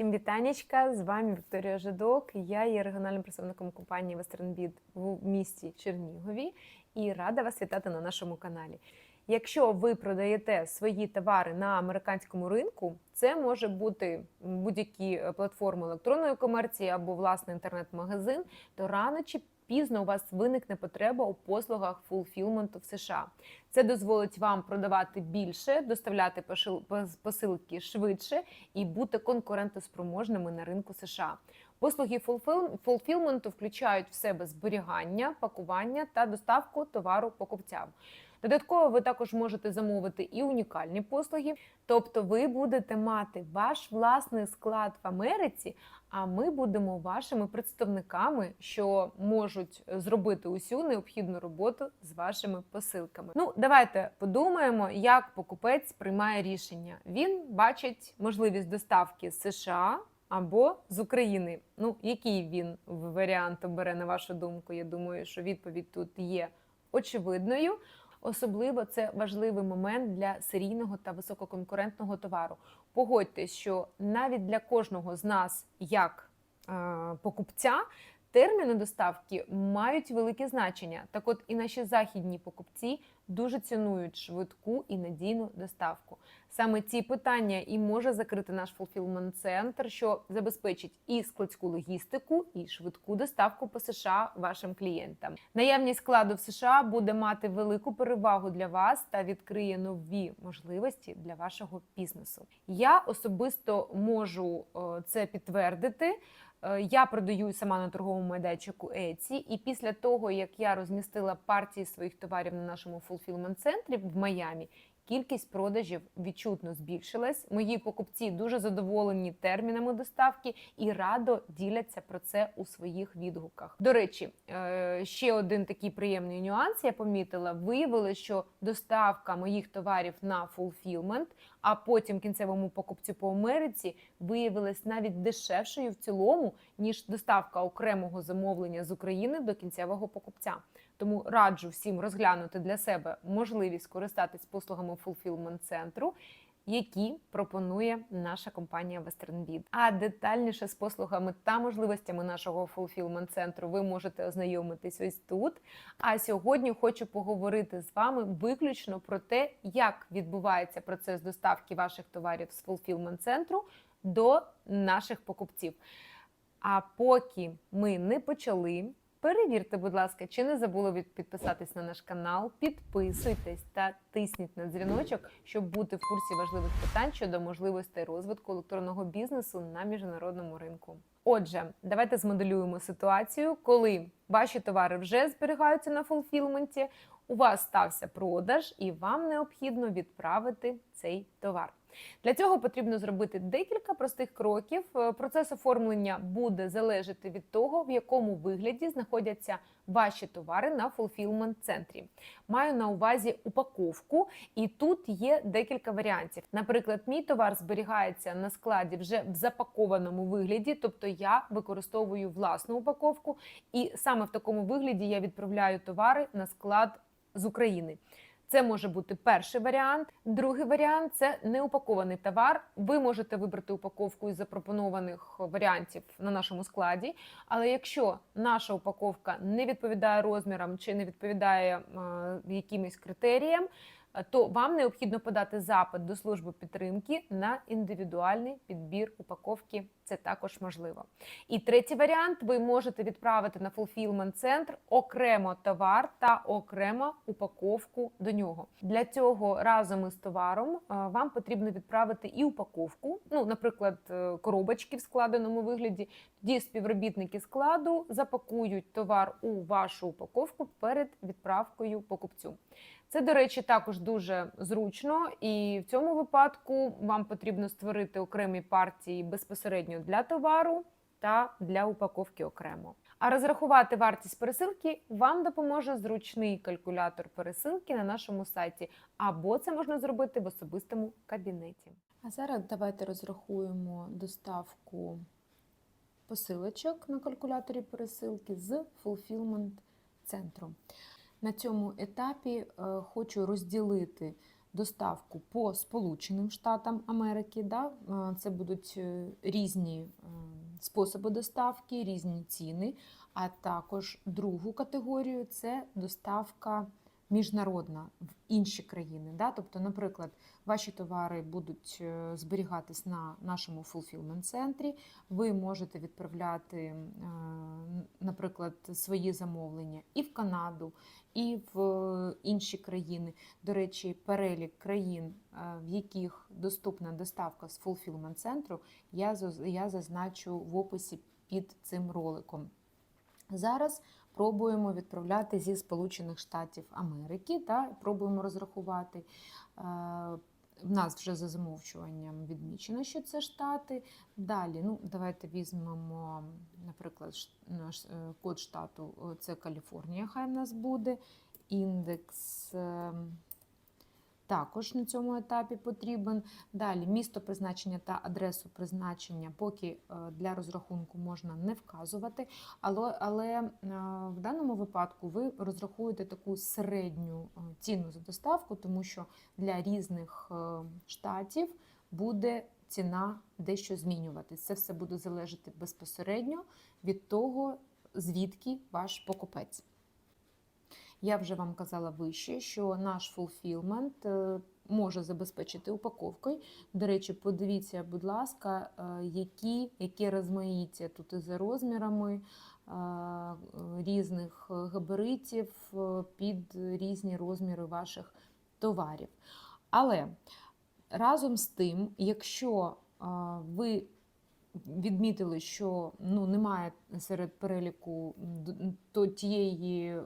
Всім вітанечка, з вами Вікторія Жидок. Я є регіональним представником компанії WesternBid в місті Чернігові і рада вас вітати на нашому каналі. Якщо ви продаєте свої товари на американському ринку, це може бути будь-які е, платформи електронної комерції або власний інтернет-магазин, то рано чи пізно у вас виникне потреба у послугах фулфілменту в США. Це дозволить вам продавати більше, доставляти посилки швидше і бути конкурентоспроможними на ринку США. Послуги фулфілменту включають в себе зберігання, пакування та доставку товару покупцям. Додатково ви також можете замовити і унікальні послуги, тобто ви будете мати ваш власний склад в Америці, а ми будемо вашими представниками, що можуть зробити усю необхідну роботу з вашими посилками. Ну, давайте подумаємо, як покупець приймає рішення. Він бачить можливість доставки з США. Або з України. Ну, який він варіант обере на вашу думку? Я думаю, що відповідь тут є очевидною. Особливо це важливий момент для серійного та висококонкурентного товару. Погодьтесь, що навіть для кожного з нас, як е, покупця, терміни доставки мають велике значення. Так, от і наші західні покупці дуже цінують швидку і надійну доставку. Саме ці питання і може закрити наш fulfillment центр, що забезпечить і складську логістику, і швидку доставку по США вашим клієнтам. Наявність складу в США буде мати велику перевагу для вас та відкриє нові можливості для вашого бізнесу. Я особисто можу е, це підтвердити. Е, Я продаю сама на торговому майданчику Etsy, і після того, як я розмістила партії своїх товарів на нашому фулфілмент центрі в Майамі, кількість продажів відчутно збільшилась. Мої покупці дуже задоволені термінами доставки і радо діляться про це у своїх відгуках. До речі, е, ще один такий приємний нюанс я помітила. Виявилося, що доставка моїх товарів на fulfillment, а потім кінцевому покупцю по Америці виявилась навіть дешевшою в цілому, ніж доставка окремого замовлення з України до кінцевого покупця. Тому раджу всім розглянути для себе можливість скористатись послугами fulfillment центру, які пропонує наша компанія WesternBid. А детальніше з послугами та можливостями нашого fulfillment центру ви можете ознайомитись ось тут. А сьогодні хочу поговорити з вами виключно про те, як відбувається процес доставки ваших товарів з fulfillment центру до наших покупців. А поки ми не почали, перевірте, будь ласка, чи не забули підписатись на наш канал, підписуйтесь та тисніть на дзвіночок, щоб бути в курсі важливих питань щодо можливостей розвитку електронного бізнесу на міжнародному ринку. Отже, давайте змоделюємо ситуацію, коли ваші товари вже зберігаються на фулфілменті, у вас стався продаж, і вам необхідно відправити цей товар. Для цього потрібно зробити декілька простих кроків. Е, Процес оформлення буде залежати від того, в якому вигляді знаходяться ваші товари на fulfillment центрі. Маю на увазі упаковку, і тут є декілька варіантів. Наприклад, мій товар зберігається на складі вже в запакованому вигляді, тобто я використовую власну упаковку, і саме в такому вигляді я відправляю товари на склад з України. Це може бути перший варіант. Другий варіант це неупакований товар. Ви можете вибрати упаковку із запропонованих варіантів на нашому складі. Але якщо наша упаковка не відповідає розмірам чи не відповідає е, якимось критеріям, то вам необхідно подати запит до служби підтримки на індивідуальний підбір упаковки. Це також можливо. І третій варіант: ви можете відправити на fulfillment центр окремо товар та окремо упаковку до нього. Для цього разом із товаром е, вам потрібно відправити і упаковку, ну, наприклад, е, коробочки в складеному вигляді. Тоді співробітники складу запакують товар у вашу упаковку перед відправкою покупцю. Це, до речі, також дуже зручно, і в цьому випадку вам потрібно створити окремі партії безпосередньо для товару та для упаковки окремо. А розрахувати вартість пересилки вам допоможе зручний калькулятор пересилки на нашому сайті, або це можна зробити в особистому кабінеті. А зараз давайте розрахуємо доставку посилочок на калькуляторі пересилки з fulfillment центру. На цьому етапі е, хочу розділити доставку по Сполученим Штатам Америки. Да? Е, Це будуть е, різні способи доставки, різні ціни. А також другу категорію це доставка міжнародна в інші країни. Да? Тобто, наприклад, ваші товари будуть е, зберігатись на нашому fulfillment центрі. Ви можете відправляти, е, наприклад, свої замовлення і в Канаду, і в е, інші країни. До речі, перелік країн, в яких доступна доставка з fulfillment центру, я зазначу в описі під цим роликом. Зараз пробуємо відправляти зі Сполучених Штатів Америки та пробуємо розрахувати. Е, В нас вже за замовчуванням відмічено, що це штати. Далі, ну, давайте візьмемо, наприклад, наш е, код штату е, це Каліфорнія, хай в нас буде. Індекс е, також на цьому етапі потрібен. Далі місто призначення та адресу призначення поки е, для розрахунку можна не вказувати, але, але е, в даному випадку ви розрахуєте таку середню е, ціну за доставку, тому що для різних штатів буде ціна дещо змінюватись. Це все буде залежати безпосередньо від того, звідки ваш покупець. Я вже вам казала вище, що наш е, може забезпечити упаковкою. До речі, подивіться, будь ласка, е, які, які розмаїття тут і за розмірами е, різних габаритів е, під різні розміри ваших товарів. Але разом з тим, якщо ви відмітили, що ну, немає серед переліку то тієї е,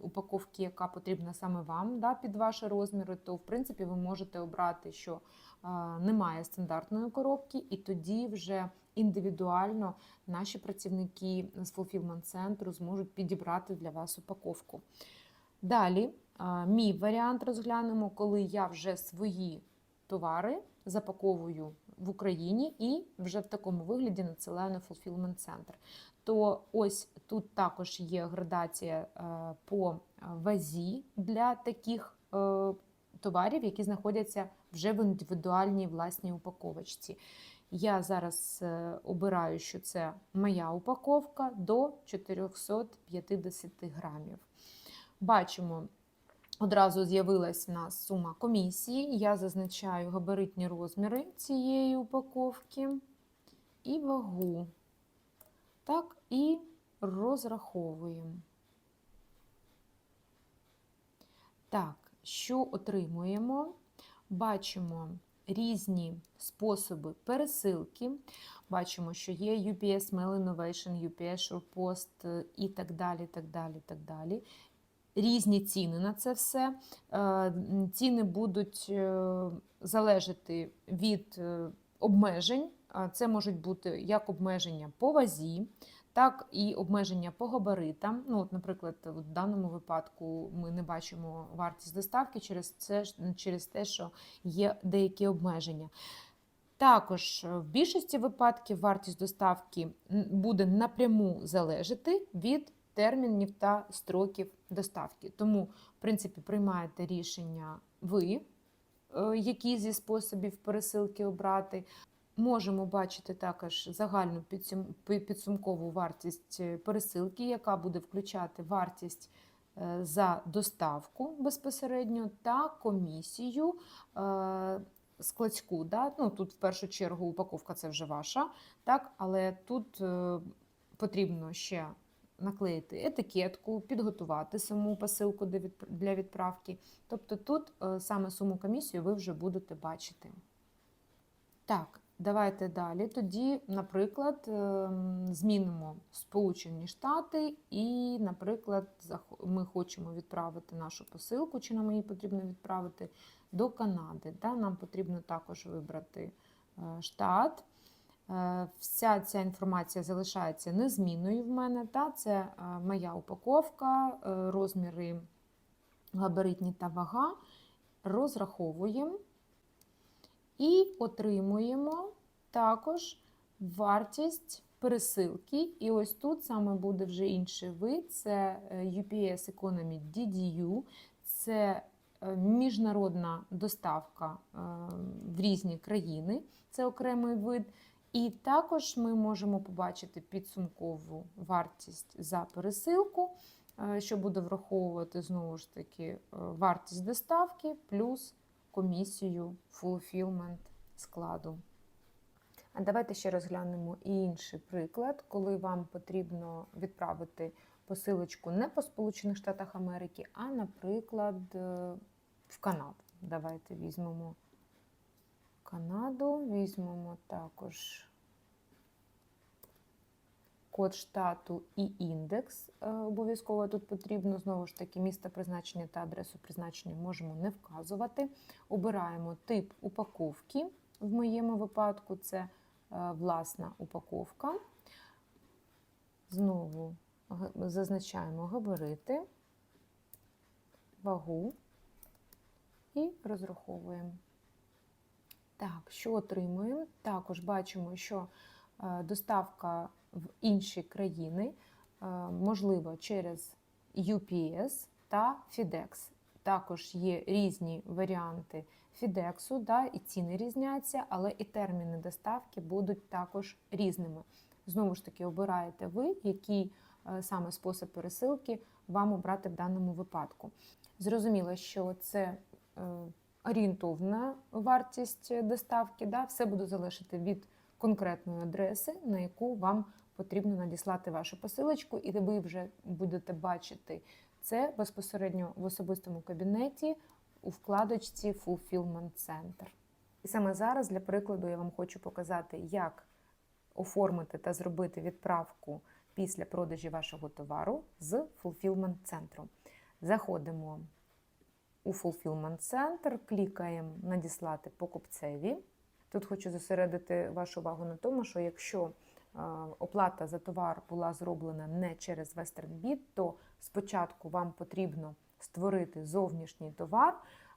упаковки, яка потрібна саме вам да, під ваші розміри, то в принципі ви можете обрати, що е, немає стандартної коробки, і тоді вже індивідуально наші працівники з fulfillment центру зможуть підібрати для вас упаковку. Далі, е, мій варіант розглянемо, коли я вже свої товари запаковую в Україні і вже в такому вигляді надсилаю на fulfillment центр. То ось тут також є градація е, по вазі для таких е, товарів, які знаходяться вже в індивідуальній власній упаковочці. Я зараз е, обираю, що це моя упаковка до 450 грамів. Бачимо, Одразу з'явилась в нас сума комісії. Я зазначаю габаритні розміри цієї упаковки і вагу. Так, і розраховуємо. Так, що отримуємо? Бачимо різні способи пересилки. Бачимо, що є UPS Mail Innovation, UPS SurePost е, і так далі. так далі, так далі різні ціни на це все. Е, Ціни будуть е, залежати від е, обмежень. Це можуть бути як обмеження по вазі, так і обмеження по габаритам. Ну, от, Наприклад, в даному випадку ми не бачимо вартість доставки через, це, через те, що є деякі обмеження. Також в більшості випадків вартість доставки буде напряму залежати від термінів та строків доставки. Тому, в принципі, приймаєте рішення ви, е, які зі способів пересилки обрати. Можемо бачити також загальну підсумкову вартість е, пересилки, яка буде включати вартість е, за доставку безпосередньо та комісію складську. Да? Ну, тут в першу чергу упаковка це вже ваша, так? але тут потрібно ще наклеїти етикетку, підготувати саму посилку для відправки. Тобто тут е, саме суму комісію ви вже будете бачити. Так, давайте далі. Тоді, наприклад, ем, змінимо Сполучені Штати, і, наприклад, ми хочемо відправити нашу посилку, чи нам її потрібно відправити до Канади. Нам потрібно також вибрати е, штат. Е, Вся ця інформація залишається незмінною в мене. Та? Це е, моя упаковка, е, розміри габаритні та вага. Розраховуємо і отримуємо також вартість пересилки. І ось тут саме буде вже інший вид: це UPS Economy DDU. Це міжнародна доставка в різні країни, це окремий вид. І також ми можемо побачити підсумкову вартість за пересилку, е, що буде враховувати знову ж таки е, вартість доставки плюс комісію fulfillment складу. А давайте ще розглянемо інший приклад, коли вам потрібно відправити посилочку не по Сполучених Штатах Америки, а, наприклад, е, в Канаду. Давайте візьмемо Канаду, візьмемо також код штату і індекс. е, Обов'язково тут потрібно знову ж таки місце призначення та адресу призначення можемо не вказувати. Обираємо тип упаковки. В моєму випадку це е, власна упаковка. Знову зазначаємо габарити, вагу і розраховуємо. Так, що отримуємо? Також бачимо, що е, доставка в інші країни е, можлива через UPS та FedEx. Також є різні варіанти FedEx, да, і ціни різняться, але і терміни доставки будуть також різними. Знову ж таки, обираєте ви, який е, саме спосіб пересилки вам обрати в даному випадку. Зрозуміло, що це орієнтовна вартість доставки, да, все буде залежати від конкретної адреси, на яку вам потрібно надіслати вашу посилочку, і ви вже будете бачити це безпосередньо в особистому кабінеті у вкладочці Fulfillment Center. І саме зараз, для прикладу, я вам хочу показати, як оформити та зробити відправку після продажі вашого товару з Fulfillment центру. Заходимо у Fulfillment Center, клікаємо Надіслати покупцеві. Тут хочу зосередити вашу увагу на тому, що якщо е, оплата за товар була зроблена не через WesternBit, то спочатку вам потрібно створити зовнішній товар,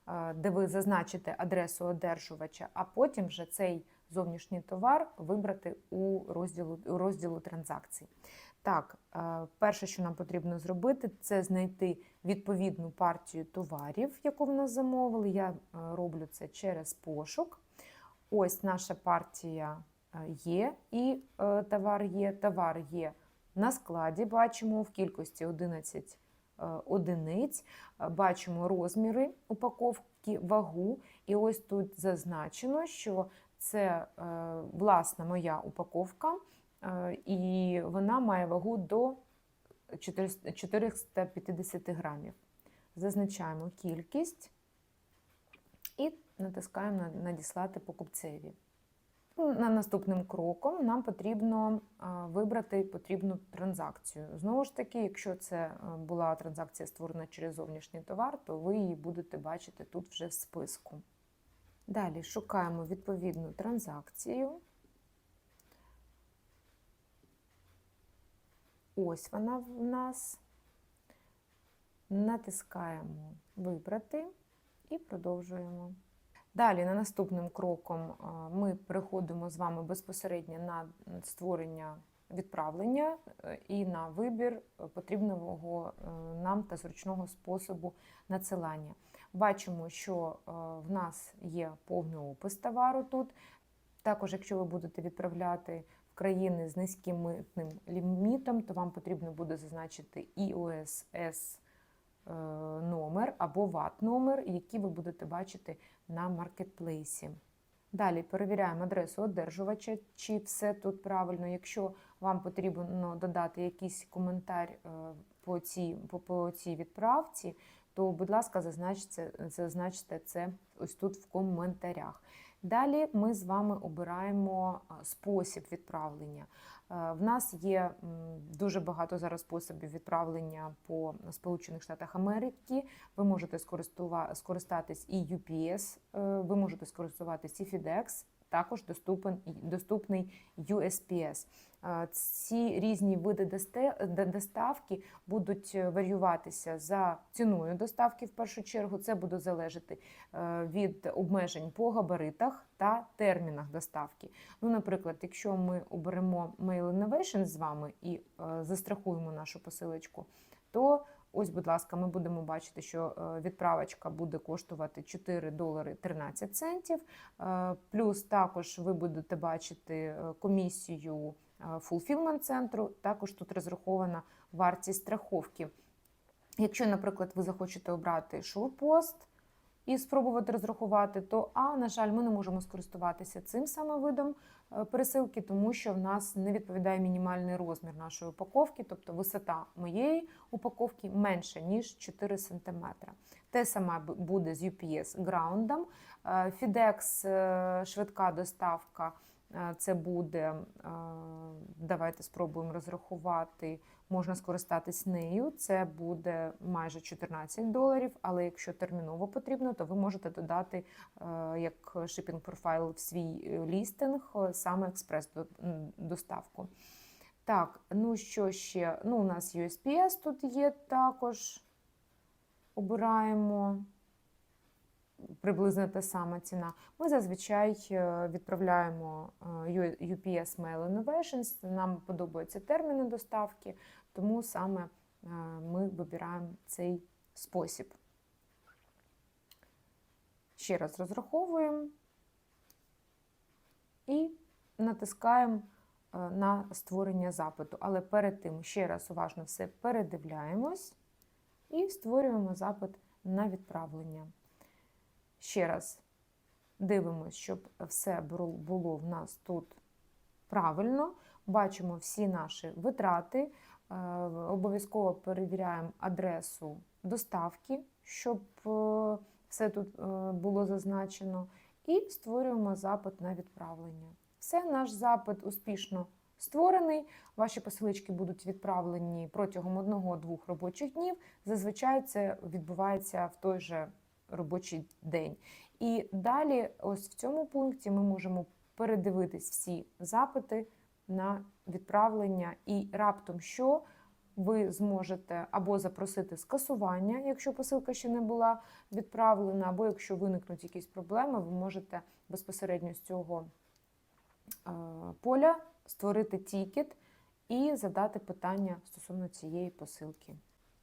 е, де ви зазначите адресу одержувача, а потім вже цей зовнішній товар вибрати у розділу, у розділу транзакцій. Так, е, перше, що нам потрібно зробити, це знайти відповідну партію товарів, яку в нас замовили. Я е, роблю це через пошук. Ось наша партія е, є, і товар є. Товар є на складі, бачимо в кількості 11 е, одиниць, бачимо розміри упаковки, вагу. І ось тут зазначено, що це власна моя упаковка, і вона має вагу до 450 грамів. Зазначаємо кількість і натискаємо на надіслати покупцеві. Ну, На наступним кроком нам потрібно вибрати потрібну транзакцію. Знову ж таки, якщо це е, була транзакція створена через зовнішній товар, то ви її будете бачити тут вже в списку. Далі шукаємо відповідну транзакцію. Ось вона в нас. Натискаємо Вибрати і продовжуємо. Далі, на наступним кроком, ми переходимо з вами безпосередньо на створення відправлення е, і на вибір потрібного е, нам та зручного способу надсилання. Бачимо, що е, в нас є повний опис товару тут. Також, якщо ви будете відправляти країни з низьким митним лімітом, то вам потрібно буде зазначити S е, номер або VAT номер, які ви будете бачити на маркетплейсі. Далі перевіряємо адресу одержувача, чи все тут правильно. Якщо вам потрібно додати якийсь коментар е, по цій, по, по цій відправці, то, будь ласка, зазначте, зазначте це ось тут в коментарях. Далі ми з вами обираємо спосіб відправлення. Е, В нас є дуже багато зараз способів відправлення по Сполучених Штатах Америки. Ви можете скористатись і UPS, е, ви можете скористуватись і FedEx, також доступен, доступний USPS. Ці різні види доставки будуть е, варіюватися за ціною доставки в першу чергу. Це буде залежати е, від обмежень по габаритах та термінах доставки. Ну, наприклад, якщо ми оберемо Mail Innovation з вами і е, застрахуємо нашу посилочку, то ось, будь ласка, ми будемо бачити, що е, відправочка буде коштувати 4 долари 13 центів. Е, Плюс також ви будете бачити е, комісію фулфілмент центру. Також тут розрахована вартість страховки. Якщо, наприклад, ви захочете обрати шоу-пост і спробувати розрахувати, то а, на жаль, ми не можемо скористуватися цим саме видом е, пересилки, тому що в нас не відповідає мінімальний розмір нашої упаковки, тобто висота моєї упаковки менша, ніж 4 см. Те саме буде з UPS граундом. Е, FedEx е, швидка доставка. Це буде, давайте спробуємо розрахувати, можна скористатись нею. Це буде майже 14 доларів, але якщо терміново потрібно, то ви можете додати е, як shipping профайл в свій е, лістинг е, саме експрес-доставку. Так, ну що ще? Ну, у нас USPS тут є також. Обираємо приблизно та сама ціна. Ми зазвичай відправляємо UPS Mail Innovations. Нам подобаються терміни доставки, тому саме е, ми вибираємо цей спосіб. Ще раз розраховуємо і натискаємо е, на створення запиту. Але перед тим ще раз уважно все передивляємось і створюємо запит на відправлення. Ще раз дивимося, щоб все було в нас тут правильно. Бачимо всі наші витрати. Е, Обов'язково перевіряємо адресу доставки, щоб е, все тут е, було зазначено. І створюємо запит на відправлення. Все, наш запит успішно створений. Ваші посилочки будуть відправлені протягом одного-двох робочих днів. Зазвичай це відбувається в той же робочий день. І далі, ось в цьому пункті, ми можемо передивитись всі запити на відправлення, і раптом що ви зможете або запросити скасування, якщо посилка ще не була відправлена, або якщо виникнуть якісь проблеми, ви можете безпосередньо з цього е, поля створити тікет і задати питання стосовно цієї посилки.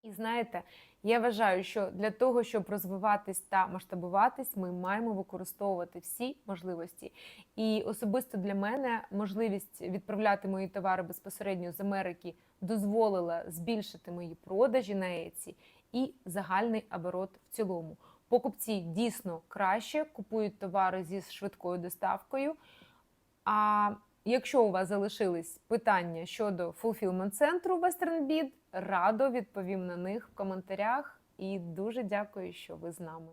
І знаєте, я вважаю, що для того, щоб розвиватись та масштабуватись, ми маємо використовувати всі можливості. І особисто для мене можливість відправляти мої товари безпосередньо з Америки дозволила збільшити мої продажі на Etsy і загальний оборот в цілому. Покупці дійсно краще купують товари зі швидкою доставкою. А якщо у вас залишились питання щодо фулфілмент центру Western Bid, радо відповім на них в коментарях. І дуже дякую, що ви з нами.